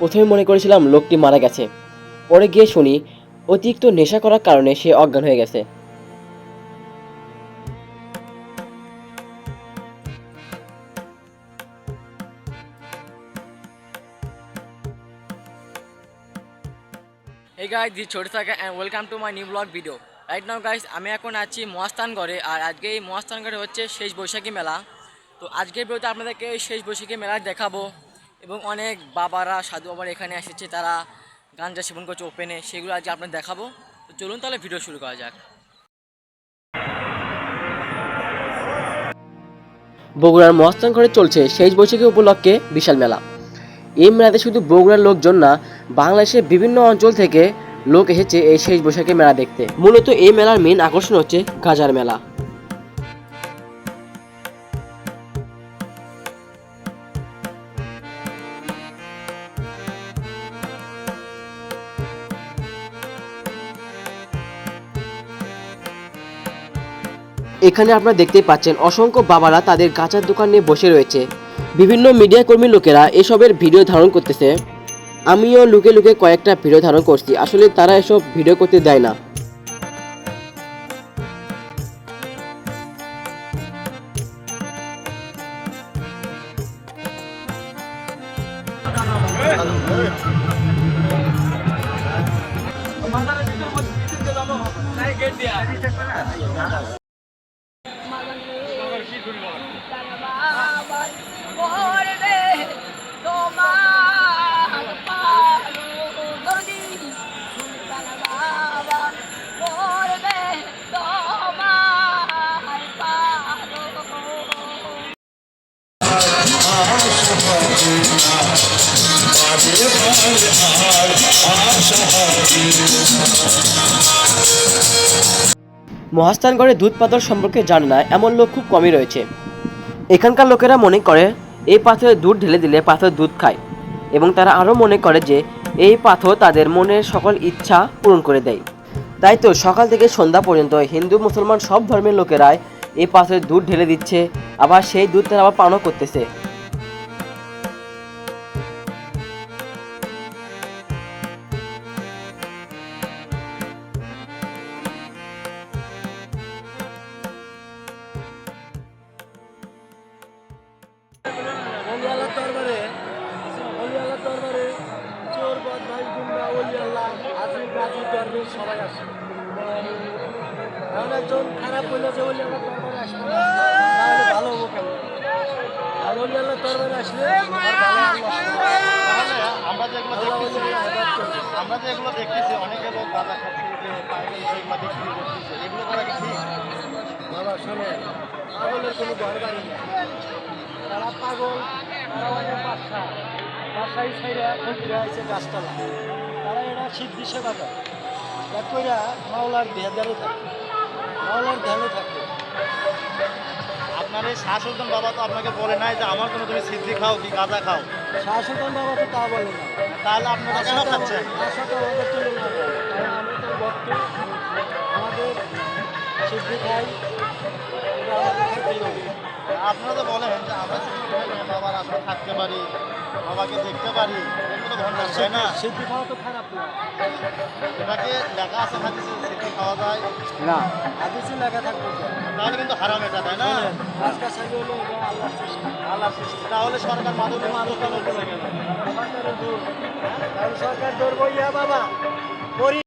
প্রথমে মনে করেছিলাম লোকটি মারা গেছে। পরে গিয়ে শুনি, অতিরিক্ত নেশা করার কারণে সে অজ্ঞান হয়ে গেছে। Hey guys is Chotu Saka and welcome to my new vlog video. Right now guys, আমি এখন আছি মহাস্থানগড়ে আর আজকে এই মহাস্থানগড়ে হচ্ছে শেষ বৈশাখী মেলা। তো আজকের ভিডিওতে আপনাদেরকে এই শেষ বৈশাখী মেলা দেখাবো এবং অনেক বাবারা সাধু বাবারা এখানে এসেছে তারা গাঞ্জা সেবন করছে ওপেনে সেগুলো আজকে আপনাদের দেখাবো। তো চলুন তাহলে ভিডিও শুরু করা যাক। বগুড়ার মহাস্থান ঘরে চলছে শেষ বৈশাখী উপলক্ষে বিশাল মেলা। এই মেলাতে শুধু বগুড়ার লোকজন না, বাংলাদেশের বিভিন্ন অঞ্চল থেকে লোক এসেছে এই শেষ বৈশাখী মেলা দেখতে। মূলত এই মেলার মেন আকর্ষণ হচ্ছে গাজার মেলা। এখানে আপনারা দেখতেই পাচ্ছেন, অসংখ্য বাবারা তাদের গাঁচার দোকান নিয়ে বসে রয়েছে। বিভিন্ন মিডিয়া কর্মী লোকেরা এসবের ভিডিও ধারণ করতেছে। আমিও লুকে লুকে কয়েকটা ভিডিও ধারণ করছি। আসলে তারা এসব ভিডিও করতে দেয় না। মহাস্থানগড়ে দুধ পাথর সম্পর্কে জানে না, এমন লোক খুব কমই রয়েছে। এখানকার লোকেরা মনে করে, এই পাথরে দুধ ঢেলে দিলে পাথর দুধ খায় এবং তারা আরও মনে করে যে, এই পাথর তাদের মনের সকল ইচ্ছা পূরণ করে দেয়। তাই তো সকাল থেকে সন্ধ্যা পর্যন্ত হিন্দু, মুসলমান সব ধর্মের লোকেরাই এই পাথরে দুধ ঢেলে দিচ্ছে, আবার সেই দুধ তারা আবার পানও করতেছে। সবাই আসে। এমন একজন খারাপ হইলে যে অলিয়াল্লাহ দরবারে আসবে তাহলে ভালো হব কেন আর অলিয়াল্লাহ দরবারে আসলে আল্লাহ আমরা যেগুলো দেখতেছি। আমরা যেগুলো দেখতেছি অনেকে লোক খাচ্ছে এগুলো বিক্রি করতেছে এগুলো করা কি ঠিক? বাবা শোনে। পাগলের কোনো ঘর বাড়ি নেই তারা পাগল তারা অনেক বাসা বাসায় সাইরা আছে গাছতলা তারা এরা সিদ্ধি সেবা করে। কইরা মাওলার দেহাদারে থাকে। মাওলার ধ্যানে থাকে। আপনার এই শাহ সুলতান বাবা তো আপনাকে বলে নাই যে আমার কোনো তুমি সিদ্ধি খাও কি গাঁদা খাও। শাসন বাবা তো তা বলে না। তাহলে আপনারা কেন খাচ্ছেন? আমাদের তুলনা কারণ আমি তো ভক্ত আমাদের সিদ্ধি খাই আপনারা তো বলেন যে আমরা বাবার আসলে থাকতে পারি। বাবাকে দেখতে পারি। এগুলো ভণ্ডার তাই না? সিদ্ধি খাওয়া তো খারাপ না এটাকে লেখা আছে হাদিসে সিদ্ধি খাওয়া যায়। না। হাদিসে লেখা থাকবে তাহলে কিন্তু হারাম এটা তাই না? আজকাল সাইড হলো এটা আল্লাহ তাহলে সরকার মাদক মাদক করতেছে কেন সরকারের দূর কারণ সরকার দূর বইয়া বাবা। করি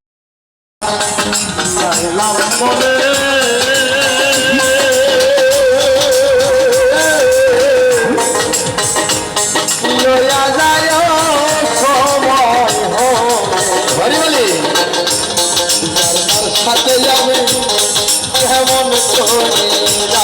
যাবে এমন করিলা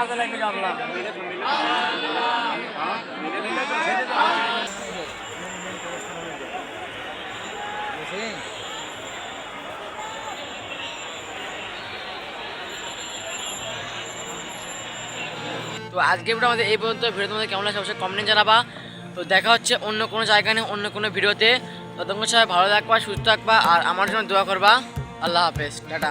তো আজকে ভিডিও আমাদের এই পর্যন্ত। ভিডিও তোমাদের কেমন লাগছে অবশ্যই কমেন্ট জানাবা। তো দেখা হচ্ছে অন্য কোনো জায়গা নিয়ে, অন্য কোনো ভিডিওতে ততক্ষণ সবাই ভালো থাকবা, সুস্থ থাকবা, আর আমার জন্য দোয়া করবা। আল্লাহ হাফেজ। টাটা।